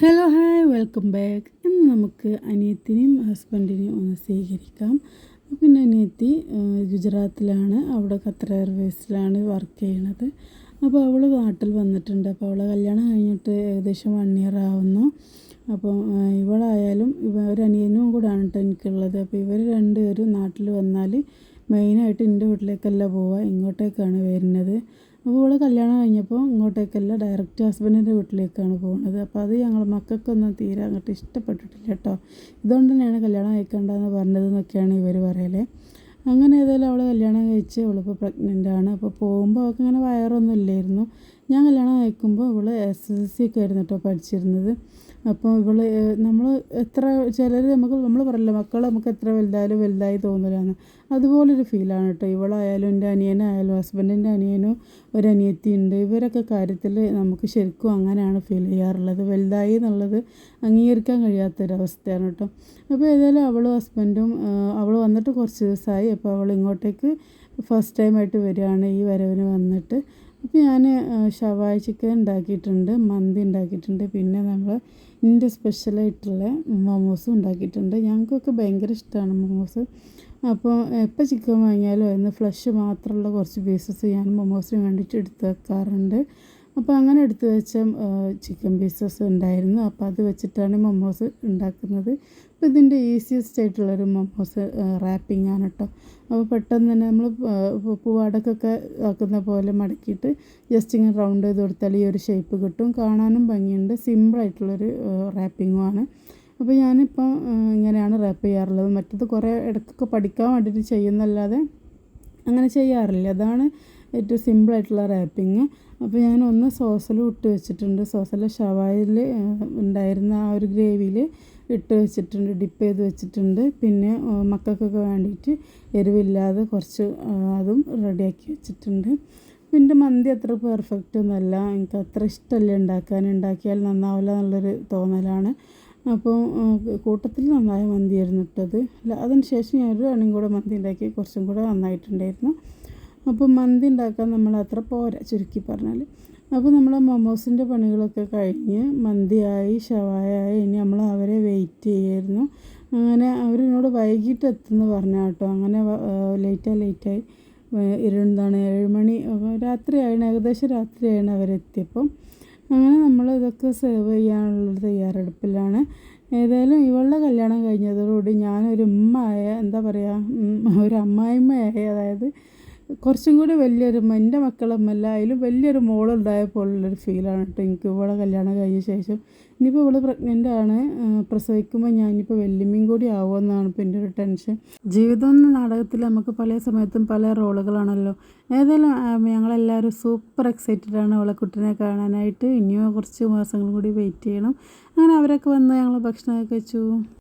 Hello hi welcome back ഇന്ന് നമുക്ക് അനിയത്തിനെയും ഹസ്ബൻഡിനെയും ഒന്ന് സ്വീകരിക്കാം. പിന്നെ അനിയത്തി ഗുജറാത്തിലാണ്. അവിടെ ഖത്തർ എയർവേസിലാണ് വർക്ക് ചെയ്യണത് അപ്പോൾ അവൾ നാട്ടിൽ വന്നിട്ടുണ്ട്. അപ്പോൾ അവളെ കല്യാണം കഴിഞ്ഞിട്ട് ഏകദേശം വൺ ഇയർ ആവുന്നു. അപ്പോൾ ഇവളായാലും ഇവ ഒരു അനിയനും കൂടാണ് കേട്ടോ എനിക്കുള്ളത്. അപ്പോൾ ഇവർ രണ്ടുപേരും നാട്ടിൽ വന്നാൽ മെയിനായിട്ട് എന്റെ വീട്ടിലേക്കല്ല പോവുക. ഇങ്ങോട്ടേക്കാണ് വരുന്നത്. അപ്പോൾ ഇവിടെ കല്യാണം കഴിഞ്ഞപ്പോൾ ഇങ്ങോട്ടേക്കല്ല ഡയറക്റ്റ് ഹസ്ബൻഡിന്റെ വീട്ടിലേക്കാണ് പോകുന്നത് അപ്പോൾ അത് ഞങ്ങൾ മക്കൾക്കൊന്നും തീരെ അങ്ങോട്ട് ഇഷ്ടപ്പെട്ടിട്ടില്ല കേട്ടോ. ഇതുകൊണ്ട് തന്നെയാണ് കല്യാണം കഴിക്കേണ്ടതെന്ന് പറഞ്ഞതെന്നൊക്കെയാണ് ഇവർ പറയലേ. അങ്ങനെ ഏതായാലും അവൾ കല്യാണം കഴിച്ച് അവളിപ്പോൾ പ്രഗ്നന്റ് ആണ്. അപ്പോൾ പോകുമ്പോൾ അവൾക്ക് അങ്ങനെ വയറൊന്നും ഇല്ലായിരുന്നു. ഞാൻ കല്യാണം കഴിക്കുമ്പോൾ ഇവൾ എസ് എസ് സി ഒക്കെ ആയിരുന്നു കേട്ടോ പഠിച്ചിരുന്നത്. അപ്പോൾ ഇവൾ നമ്മൾ എത്ര ചിലർ നമുക്ക് നമ്മൾ പറയില്ല മക്കൾ നമുക്ക് എത്ര വലുതായാലും വലുതായി തോന്നില്ലാന്ന് അതുപോലൊരു ഫീലാണ് കേട്ടോ ഇവളായാലും എന്റെ അനിയനായാലും ഹസ്ബൻഡിന്റെ അനിയനും ഒരു അനിയത്തി ഉണ്ട് ഇവരൊക്കെ കാര്യത്തിൽ നമുക്ക് ശരിക്കും അങ്ങനെയാണ് ഫീൽ ചെയ്യാറുള്ളത്. വലുതായി എന്നുള്ളത് അംഗീകരിക്കാൻ കഴിയാത്തൊരവസ്ഥയാണ് കേട്ടോ. അപ്പോൾ ഏതായാലും അവളും ഹസ്ബൻഡും അവൾ വന്നിട്ട് കുറച്ച് ദിവസമായി. അപ്പോൾ അവൾ ഇങ്ങോട്ടേക്ക് ഫസ്റ്റ് ടൈമായിട്ട് വരികയാണ് ഈ വരവിന് വന്നിട്ട്. അപ്പോൾ ഞാൻ ഷവായ ചിക്കൻ ഉണ്ടാക്കിയിട്ടുണ്ട് മന്തി ഉണ്ടാക്കിയിട്ടുണ്ട് പിന്നെ നമ്മൾ എന്റെ സ്പെഷ്യലായിട്ടുള്ള മോമോസും ഉണ്ടാക്കിയിട്ടുണ്ട്. ഞങ്ങൾക്കൊക്കെ ഭയങ്കര ഇഷ്ടമാണ് മോമോസ്. അപ്പോൾ എപ്പോൾ ചിക്കൻ വാങ്ങിയാലും അതിന് ഫ്ലഷ് മാത്രമുള്ള കുറച്ച് പീസസ് ഞാൻ മോമോസിന് വേണ്ടിയിട്ട് എടുത്ത് വെക്കാറുണ്ട്. അപ്പോൾ അങ്ങനെ എടുത്തു വെച്ച ചിക്കൻ പീസസ് ഉണ്ടായിരുന്നു. അപ്പോൾ അത് വെച്ചിട്ടാണ് മൊമോസ് ഉണ്ടാക്കുന്നത്. അപ്പോൾ ഇതിന്റെ ഈസിയസ്റ്റ് ആയിട്ടുള്ളൊരു മൊമോസ് റാപ്പിംഗ് ആണ് കേട്ടോ അപ്പോൾ പെട്ടെന്ന് തന്നെ നമ്മൾ പൂവാടക്കൊക്കെ ആക്കുന്ന പോലെ മടക്കിയിട്ട് ജസ്റ്റ് ഇങ്ങനെ റൗണ്ട് ചെയ്ത് കൊടുത്താൽ ഈ ഒരു ഷേപ്പ് കിട്ടും. കാണാനും ഭംഗിയുണ്ട്. സിമ്പിളായിട്ടുള്ളൊരു റാപ്പിങ്ങുമാണ് അപ്പോൾ ഞാനിപ്പോൾ ഇങ്ങനെയാണ് റാപ്പ് ചെയ്യാറുള്ളത്. മറ്റത് കുറേ ഇടയ്ക്കൊക്കെ പഠിക്കാൻ വേണ്ടിയിട്ട് ചെയ്യുന്നല്ലാതെ അങ്ങനെ ചെയ്യാറില്ല. അതാണ് ഏറ്റവും സിമ്പിളായിട്ടുള്ള റാപ്പിങ്. അപ്പോൾ ഞാൻ ഒന്ന് സോസിൽ ഇട്ട് വെച്ചിട്ടുണ്ട്. സോസിൽ ഷവായിൽ ഉണ്ടായിരുന്ന ആ ഒരു ഗ്രേവിയിൽ ഇട്ട് വെച്ചിട്ടുണ്ട് ഡിപ്പ് ചെയ്ത് വെച്ചിട്ടുണ്ട്. പിന്നെ മക്കൾക്കൊക്കെ വേണ്ടിയിട്ട് എരിവില്ലാതെ കുറച്ച് അതും റെഡിയാക്കി വെച്ചിട്ടുണ്ട്. പിന്നെ മന്തി അത്ര പെർഫെക്റ്റ് ഒന്നുമല്ല എനിക്ക് അത്ര ഇഷ്ടമല്ല ഉണ്ടാക്കാൻ. ഉണ്ടാക്കിയാൽ നന്നാവില്ല എന്നുള്ളൊരു തോന്നലാണ്. അപ്പോൾ കൂട്ടത്തിൽ നന്നായ മന്തിയായിരുന്നു ഇട്ടത്. അതിന് ശേഷം ഞാനൊരു അണിയും കൂടെ മന്തി ഉണ്ടാക്കി കുറച്ചും കൂടെ നന്നായിട്ടുണ്ടായിരുന്നു. അപ്പോൾ മന്തി ഉണ്ടാക്കാൻ നമ്മൾ അത്ര പോരാ ചുരുക്കി പറഞ്ഞാൽ അപ്പോൾ നമ്മൾ മൊമോസിന്റെ പണികളൊക്കെ കഴിഞ്ഞ് മന്തിയായി ഷവായായി ഇനി നമ്മൾ അവരെ വെയിറ്റ് ചെയ്യായിരുന്നു. അങ്ങനെ അവരെന്നോട് വൈകിട്ട് എത്തുമെന്ന് പറഞ്ഞു കേട്ടോ. അങ്ങനെ ലേറ്റായി ലേറ്റായി ഇരുന്താണ് ഏഴ് മണി രാത്രിയായാണ് ഏകദേശം രാത്രിയാണ് അവരെത്തിയപ്പം. അങ്ങനെ നമ്മൾ ഇതൊക്കെ സെർവ് ചെയ്യാനുള്ള തയ്യാറെടുപ്പിലാണ്. ഏതായാലും ഇവളുടെ കല്യാണം കഴിഞ്ഞതോടുകൂടി ഞാനൊരു ഉമ്മയായ എന്താ പറയുക ഒരു അമ്മായിമ്മയായ. അതായത് കുറച്ചും കൂടി വലിയൊരു എന്റെ മക്കളും അതിലും വലിയൊരു മോളുണ്ടായപ്പോലുള്ളൊരു ഫീലാണ് കേട്ടോ എനിക്ക് ഇവിടെ കല്യാണം കഴിഞ്ഞ ശേഷം. ഇനിയിപ്പോൾ ഇവിടെ പ്രഗ്നന്റ് ആണ് പ്രസവിക്കുമ്പോൾ ഞാനിപ്പോൾ വെല്ലുമ്മയും കൂടി ആവുമെന്നാണ് ഇപ്പോൾ എന്റെ ഒരു ടെൻഷൻ ജീവിതം എന്ന നാടകത്തിൽ നമുക്ക് പല സമയത്തും പല റോളുകളാണല്ലോ. ഏതായാലും ഞങ്ങളെല്ലാവരും സൂപ്പർ എക്സൈറ്റഡ് ആണ് അവളെ കുട്ടീനെ കാണാനായിട്ട്. ഇനിയോ കുറച്ച് മാസങ്ങൾ കൂടി വെയിറ്റ് ചെയ്യണം. അങ്ങനെ അവരൊക്കെ വന്ന് ഞങ്ങൾ ഭക്ഷണമൊക്കെ കഴിച്ചു.